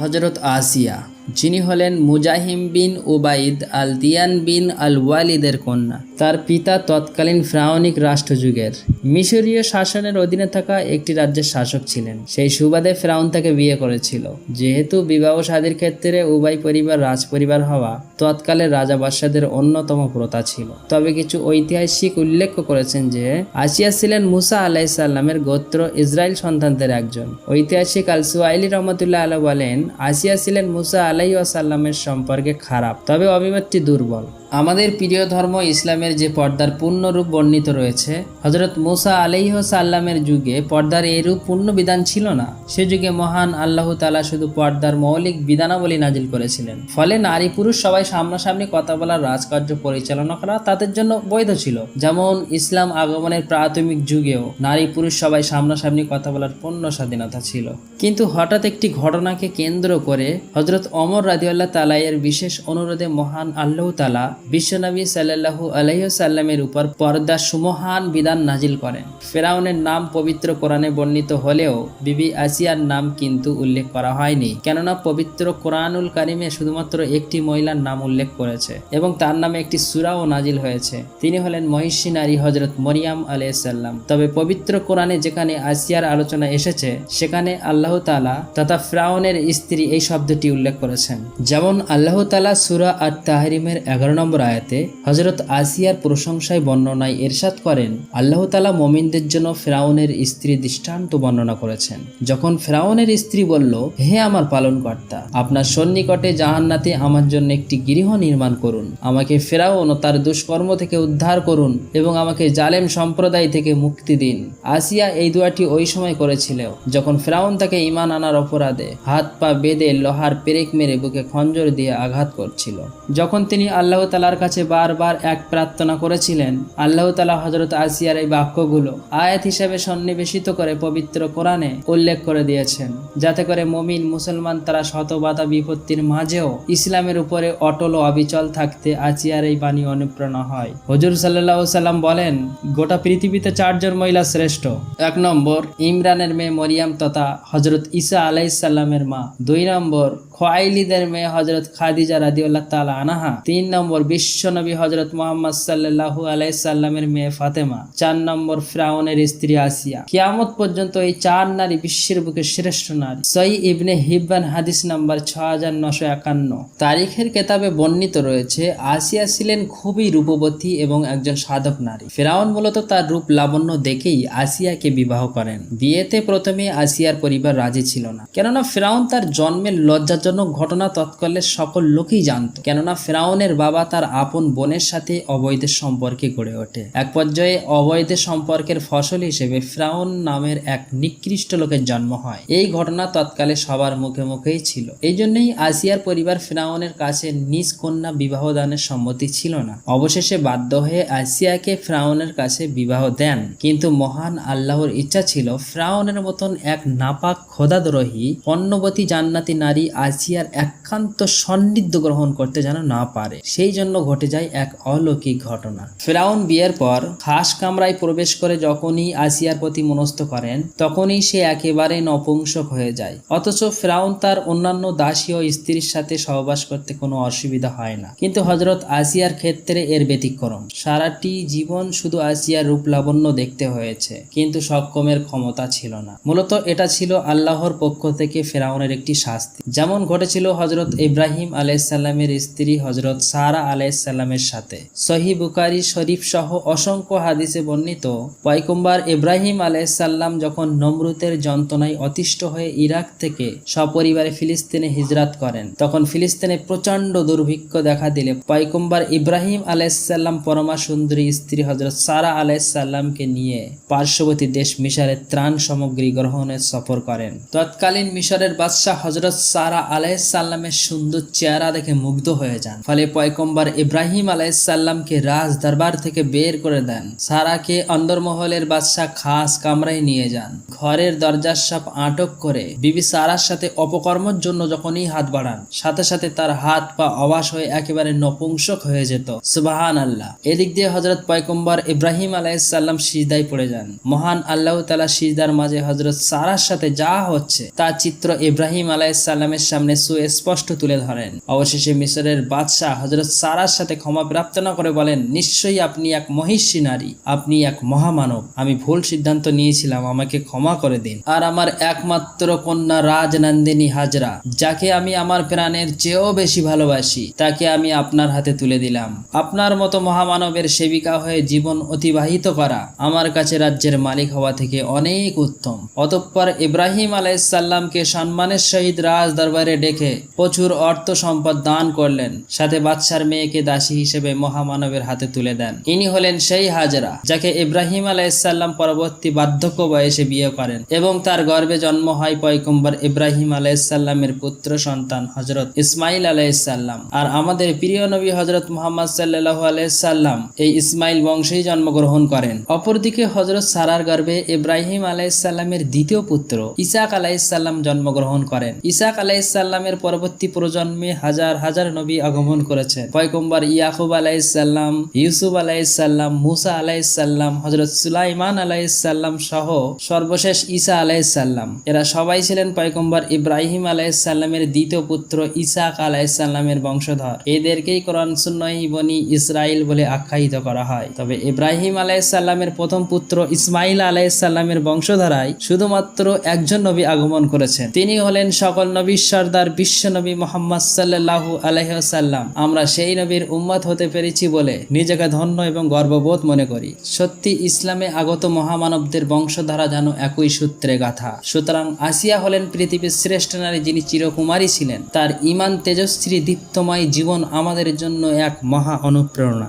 হজরত আসিয়া যিনি হলেন মুজাহিম বিন উবাইদ আল দিয়ান বিন আল ওয়ালিদের কন্যা। তার পিতা তৎকালীন ফ্রাউনিক রাষ্ট্রযুগের। মিশরীয় শাসনের অধীনে থাকা একটি রাজ্যের শাসক ছিলেন। সেই সুবাদে ফ্রাউন তাকে বিয়ে করেছিল। যেহেতু বিবাহ শাদীর ক্ষেত্রে উবাই পরিবার, রাজ পরিবার হওয়া তৎকালের রাজা বাদশাদের অন্যতম প্রথা ছিল। তবে কিছু ঐতিহাসিক উল্লেখ করেছেন যে, আসিয়া ছিলেন মুসা আলাইসাল্লামের গোত্র ইসরায়েল সন্তানদের একজন। ঐতিহাসিক আল সুয়াইলি রহমতুল্লাহ আল্লাহ বলেন, আসিয়া ছিলেন মুসা আলাই ওয়াসাল্লামের সম্পর্কে খারাপ তবে অভিমতটি দুর্বল। আমাদের প্রিয় ধর্ম ইসলামের যে পর্দার পূর্ণরূপ বর্ণিত রয়েছে হজরত মুসা আলাইহ সাল্লামের যুগে পর্দার এরূপ পূর্ণ বিধান ছিল না। সে যুগে মহান আল্লাহ তালা শুধু পর্দার মৌলিক বিধানাবলী নাজিল করেছিলেন। ফলে নারী পুরুষ সবাই সামনাসামনি কথা বলার রাজকার্য পরিচালনা করা তাদের জন্য বৈধ ছিল। যেমন ইসলাম আগমনের প্রাথমিক যুগেও নারী পুরুষ সবাই সামনাসামনি কথা বলার পূর্ণ স্বাধীনতা ছিল। কিন্তু হঠাৎ একটি ঘটনাকে কেন্দ্র করে হজরত অমর রাদিউল্লাহ তালাইয়ের বিশেষ অনুরোধে মহান আল্লাহ তালা বিশ্বনবী সাল্লাহু আলহিসাল্লামের উপর পর্দা সুমহান বিধান নাজিল করেন। ফেরাউনের নাম পবিত্র কোরআনে বর্ণিত হলেও বিবি আসিয়ার নাম কিন্তু উল্লেখ করা হয়নি। কেননা পবিত্র কোরআনুল কারিমে শুধুমাত্র একটি মহিলার নাম উল্লেখ করেছে এবং তার নামে একটি সুরাও নাজিল হয়েছে। তিনি হলেন মহিষী নারী হজরত মরিয়াম আলাইসাল্লাম তবে পবিত্র কোরআনে যেখানে আসিয়ার আলোচনা এসেছে, সেখানে আল্লাহ তালা তথা ফ্রাউনের স্ত্রী এই শব্দটি উল্লেখ করেছেন। যেমন আল্লাহ তালা সুরা আর তাহরিমের এগারো নম্বর আয়াতে হজরত আসিয়ার প্রশংসায় বর্ণনায় এরশাদ করেন, আল্লাহ তালা মমিনদের জন্য ফেরাউনের স্ত্রী দৃষ্টান্ত বর্ণনা করেছেন। যখন ফেরাউনের স্ত্রী বলল, হে আমার পালনকর্তা, আপনার সন্নিকটে জাহান্নাতে আমার জন্য একটি গৃহ নির্মাণ করুন। আমাকে ফেরাউন ও তার দুষ্কর্ম থেকে উদ্ধার করুন এবং আমাকে জালেম সম্প্রদায় থেকে মুক্তি দিন। আসিয়া এই দুয়াটি ওই সময় করেছিল যখন ফেরাউন তাকে ইমান আনার অপরাধে হাত পা বেঁধে লোহার পেরেক মেরে বুকে খঞ্জর দিয়ে আঘাত করছিল। যখন তিনি আল্লাহ তালার কাছে বারবার এক প্রার্থনা করেছিলেন। আল্লাহ তালা হজরত আসিয়ার এই বাক্যগুলো আয়াত হিসেবে সন্নিবেশিত করে পবিত্র কোরআনে উল্লেখ করে দিয়েছেন, যাতে করে মমিন মুসলমান তারা শত বাধা বিপত্তির মাঝেও ইসলামের উপরে অটল ও অবিচল থাকতে আসিয়ার এই বাণী অনুপ্রেরণা হয়। হজুর সাল্লাহ সাল্লাম বলেন, গোটা পৃথিবীতে চারজন মহিলা শ্রেষ্ঠ। এক নম্বর ইমরানের মেয়ে মরিয়াম তথা হজরত ঈসা আলাইসাল্লামের মা। দুই নম্বর খোয়াইলিদের মেয়ে হজরত খাদিজা রাদিউল্লাহ তালা আনাহা, তিন নম্বর বিশ্বনবী হজরত মোহাম্মদ সাল্লাহু আলাইসাল্লামের মেয়ে ফাতেমা, চার নম্বর ফ্রাউনের স্ত্রী আসিয়া। কিয়ামত পর্যন্ত এই চার নারী বিশ্বের বুকে শ্রেষ্ঠ নারী। সই ইবনে হিব্বান হাদিস নাম্বার ছ হাজার নশো একান্ন। তারিখের কেতাবে বর্ণিত রয়েছে, আসিয়া ছিলেন খুবই রূপবতী এবং একজন সাধক নারী। ফেরাউন মূলত তার রূপ লাবণ্য দেখেই আসিয়াকে বিবাহ করেন। বিয়েতে প্রথমে আসিয়ার পরিবার রাজি ছিল না। কেননা ফেরাউন তার জন্মের লজ্জাজনক ঘটনা তৎকালের সকল লোকই জানত। কেননা ফেরাউনের বাবা তার আপন বোনের সাথে অবৈধ সম্পর্কে গড়ে ওঠে। এক পর্যায়ে অবৈধ সম্পর্কের ফসল হিসেবে ফেরাউন নামের এক নিকৃষ্ট লোকের জন্ম হয়। এই ঘটনা তৎকালে সবার মুখে মুখেই ছিল। এই জন্যই আসিয়ার পরিবার ফেরাউনের কাছে নিজ কন্যা বিবাহ দানের সম্মতি ছিল না। অবশেষে বাধ্য হয়ে আসিয়াকে ফ্রাউনের কাছে বিবাহ দেন। কিন্তু মহান আল্লাহর ইচ্ছা ছিল ফ্রাউনের মতন এক নাপাক খোদাদ্রোহী, পণ্যবতী জান্নাতি নারী আসিয়ার একান্ত সন্নিধ্য গ্রহণ করতে যেন না পারে। সেই জন্য ঘটে যায় এক অলৌকিক ঘটনা। ফেরাউন বিয়ের পর খাস কামরায় প্রবেশ করে যখনই আসিয়ার প্রতি মনস্থ করেন, তখনই সে একেবারে নপুংসক হয়ে যায়। অথচ ফেরাউন তার অন্যান্য দাসী ও স্ত্রীর সাথে সহবাস করতে কোনো অসুবিধা হয় না। কিন্তু হজরত আসিয়ার ক্ষেত্রে এর ব্যতিক্রম। সারাটি জীবন শুধু আসিয়ার রূপ লাবণ্য দেখতে হয়েছে, কিন্তু সক্ষমের ক্ষমতা ছিল না। মূলত এটা ছিল আল্লাহর পক্ষ থেকে ফেরাউনের একটি শাস্তি। যেমন ঘটেছিল হজরত ইব্রাহিম আলাইসাল্লামের স্ত্রী হজরত সারা আলাইসাল্লামের সাথে। সহি বুকারি শরীফ সহ অসংখ্য হাদিসে বর্ণিত পয়কুম্বার ইব্রাহিম আলাইসাল্লাম যখন নমরুতের যন্ত্রণায় অতিষ্ঠ হয়ে ইরাক থেকে সপরিবারে ফিলিস্তিনে হিজরাত করেন, তখন ফিলিস্তিনে প্রচণ্ড দুর্ভিক্ষ দেখা দিলে পয়কুম্বার ইব্রাহিম আলাইসাল্লাম পরমা সুন্দরী স্ত্রী হজরত সারা আলাইসাল্লামকে নিয়ে পার্শ্ববর্তী দেশ মিশরে ত্রাণ সামগ্রী গ্রহণের সফর করেন। তৎকালীন মিশরের বাদশাহ হজরত সারা আলাইসাল্লামের সুন্দর চেহারা দেখে মুগ্ধ হয়ে যান। ফলে পয়কম্বর ইব্রাহিম আলাইসাল্লামকে রাজ দরবার থেকে বের করে দেন। সারাকে অন্দরমহলের বাদশাহ খাস কামরায় নিয়ে যান। ঘরের দরজার সাপ আটক করে বিবি সারার সাথে অপকর্মের জন্য যখনই হাত বাড়ান, সাথে সাথে তার হাত পা অবাস হয়ে একেবারে নপুংসক হয়ে যেত। সুবাহান আল্লাহ এদিক দিয়ে হজরত পয়কম্বর ইব্রাহিম আলাইসাল্লাম সিজদায় পড়ে যান। মহান আল্লাহ তালা সিজদার মাঝে হজরত সারার সাথে যা হচ্ছে, তা চিত্র ইব্রাহিম আলাইসাল্লামের সামনে সুস্পষ্ট তুলে ধরেন। অবশেষে মিশরের বাদশাহ হজরত সারার সাথে ক্ষমা প্রার্থনা করে বলেন, নিশ্চয়ই আপনি এক মহিষী নারী, আপনি এক মহামানব। আমি ভুল সিদ্ধান্ত নিয়েছিলাম, আমাকে ক্ষমা করে দিন। আর আমার একমাত্র কন্যা রাজনন্দিনী হাজরা, যাকে আমি আমার প্রাণের চেয়েও বেশি ভালোবাসি, তাকে আমি আপনার হাতে তুলে দিলাম। আপনার মতো মহামানবের সেবিকা হয়ে জীবন অতিবাহিত করা আমার কাছে রাজ্যের মালিক হওয়া থেকে অনেক উত্তম। অতঃপর ইব্রাহিম আলাইসাল্লামকে সম্মানের সহিত রাজ দরবারে ডেকে প্রচুর অর্থ সম্পদ দান করলেন। সাথে বাদশার মেয়েকে দাসী হিসেবে মহামানবের হাতে তুলে দেন। ইনি হলেন সেই হাজরা, যাকে ইব্রাহিম আলাইসাল্লাম পরবর্তী বার্ধক্য বয়সে বিয়ে করেন এবং তার গর্ভে জন্ম হয় পয়কম্বর ইব্রাহিম আলাইসাল্লামের পুত্র সন্তান হজরত ইসমাইল আলাইসাল্লাম আর আমাদের প্রিয় নবী হজরত মোহাম্মদ সাল্লাহ আলাইসাল্লাম এই ইসমাইল বংশেই জন্মগ্রহণ করেন। অপরদিকে হজরত সারার গর্ভে ইব্রাহিম আলাইসাল্লামের দ্বিতীয় পুত্র ইসাক আলাইসাল্লাম জন্মগ্রহণ করেন। ইসাক আলাইসাল্লামের পরবর্তী প্রজন্মে হাজার হাজার নবী আগমন করেছেন পয়কম্বর ইয়াকুব আলাইসাল্লাম ইউসুফ আলাইসাল্লাম মুসা আলাইসাল্লাম হজরত সুলাইমান আলাইসাল্লাম সহ সর্বশেষ ঈসা আলাইসাল্লাম এরা সবাই ছিলেন পয়কম্বর ইব্রাহিম আলাইসাল্লামের দ্বিতীয় পুত্র, ইসাক আলাইসাল্লামের বংশধর। এদেরকেই কোরআন সুন্নই বনি ইসরাইল বলে আখ্যায়িত করা হয়। তবে ইব্রাহিম আলাইসাল্লামের প্রথম পুত্র ইসমাইল আলাইসাল্লামের বংশধারায় শুধুমাত্র একজন নবী আগমন করেছেন। তিনি হলেন সকল নবীর সর্দার বিশ্ব নবী মোহাম্মদ সাল্লাহু আলহ্লাম আমরা সেই নবীর উম্মাদ হতে পেরেছি বলে নিজেকে ধন্য এবং গর্ববোধ মনে করি। সত্যি ইসলামে আগত মহামানবদের বংশধারা যেন একই সূত্রে গাথা। সুতরাং আসিয়া হলেন পৃথিবীর শ্রেষ্ঠ নারী যিনি চিরকুমারী ছিলেন, তার ইমান তেজশ্রী দীপ্তময় জীবন আমাদের জন্য এক মহা অনুপ্রেরণা।